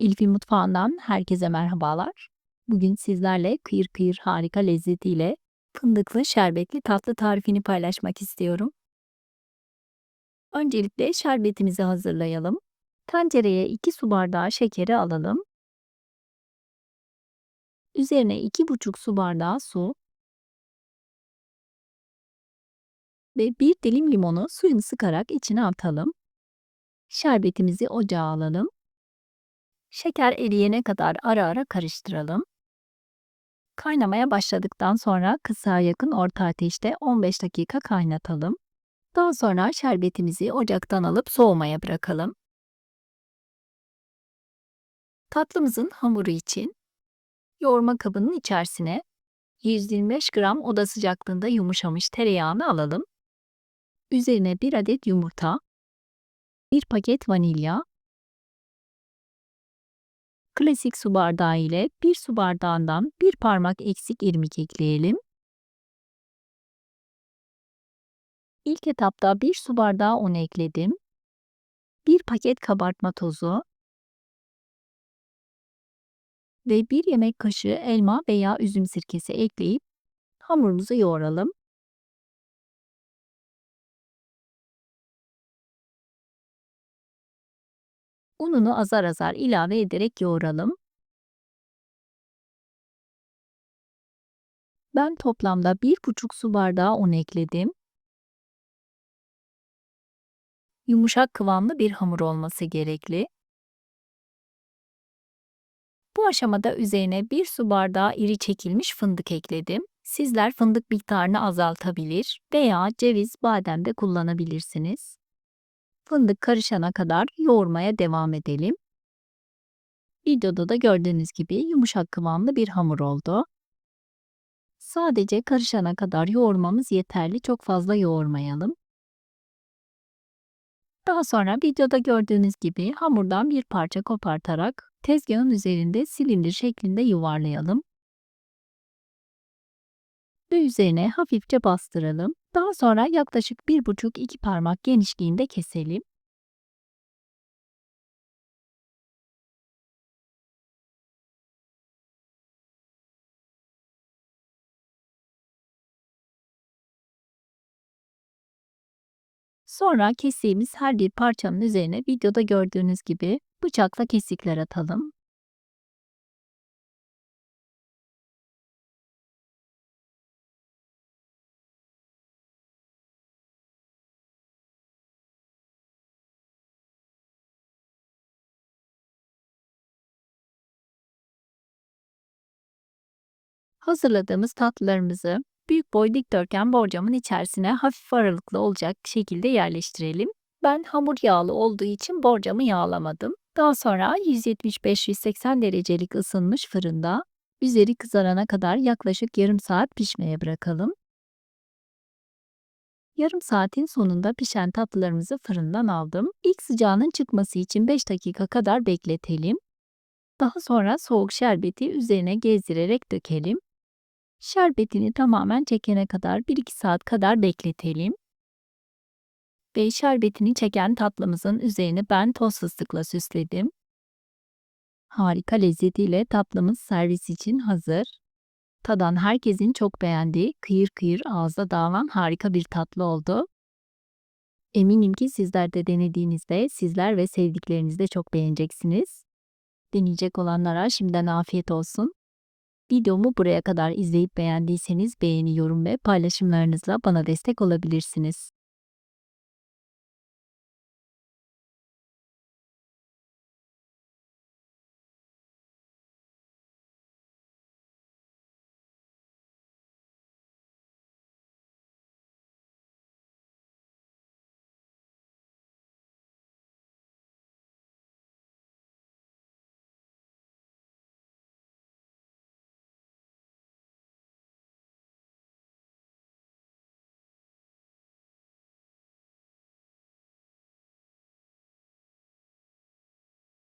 Elif'in mutfağından herkese merhabalar. Bugün sizlerle kıyır kıyır harika lezzetiyle fındıklı şerbetli tatlı tarifini paylaşmak istiyorum. Öncelikle şerbetimizi hazırlayalım. Tencereye 2 su bardağı şekeri alalım. Üzerine 2,5 su bardağı su ve bir dilim limonu suyunu sıkarak içine atalım. Şerbetimizi ocağa alalım. Şeker eriyene kadar ara ara karıştıralım. Kaynamaya başladıktan sonra kısığa yakın orta ateşte 15 dakika kaynatalım. Daha sonra şerbetimizi ocaktan alıp soğumaya bırakalım. Tatlımızın hamuru için yoğurma kabının içerisine 125 gram oda sıcaklığında yumuşamış tereyağını alalım. Üzerine 1 adet yumurta, 1 paket vanilya, klasik su bardağı ile 1 su bardağından 1 parmak eksik irmik ekleyelim. İlk etapta 1 su bardağı un ekledim. 1 paket kabartma tozu ve 1 yemek kaşığı elma veya üzüm sirkesi ekleyip hamurumuzu yoğuralım. Ununu azar azar ilave ederek yoğuralım. Ben toplamda 1,5 su bardağı un ekledim. Yumuşak kıvamlı bir hamur olması gerekli. Bu aşamada üzerine 1 su bardağı iri çekilmiş fındık ekledim. Sizler fındık miktarını azaltabilir veya ceviz, badem de kullanabilirsiniz. Fındık karışana kadar yoğurmaya devam edelim. Videoda da gördüğünüz gibi yumuşak kıvamlı bir hamur oldu. Sadece karışana kadar yoğurmamız yeterli. Çok fazla yoğurmayalım. Daha sonra videoda gördüğünüz gibi hamurdan bir parça kopartarak tezgahın üzerinde silindir şeklinde yuvarlayalım. Ve üzerine hafifçe bastıralım. Daha sonra yaklaşık 1,5-2 parmak genişliğinde keselim. Sonra kestiğimiz her bir parçanın üzerine videoda gördüğünüz gibi bıçakla kesikler atalım. Hazırladığımız tatlılarımızı büyük boy dikdörtgen borcamın içerisine hafif aralıklı olacak şekilde yerleştirelim. Ben hamur yağlı olduğu için borcamı yağlamadım. Daha sonra 175-180 derecelik ısınmış fırında üzeri kızarana kadar yaklaşık yarım saat pişmeye bırakalım. Yarım saatin sonunda pişen tatlılarımızı fırından aldım. İlk sıcağının çıkması için 5 dakika kadar bekletelim. Daha sonra soğuk şerbeti üzerine gezdirerek dökelim. Şerbetini tamamen çekene kadar 1-2 saat kadar bekletelim. Ve şerbetini çeken tatlımızın üzerine ben toz fıstıkla süsledim. Harika lezzetiyle tatlımız servis için hazır. Tadan herkesin çok beğendiği kıyır kıyır ağızda dağılan harika bir tatlı oldu. Eminim ki sizler de denediğinizde sizler ve sevdikleriniz de çok beğeneceksiniz. Deneyecek olanlara şimdiden afiyet olsun. Videomu buraya kadar izleyip beğendiyseniz beğeni, yorum ve paylaşımlarınızla bana destek olabilirsiniz.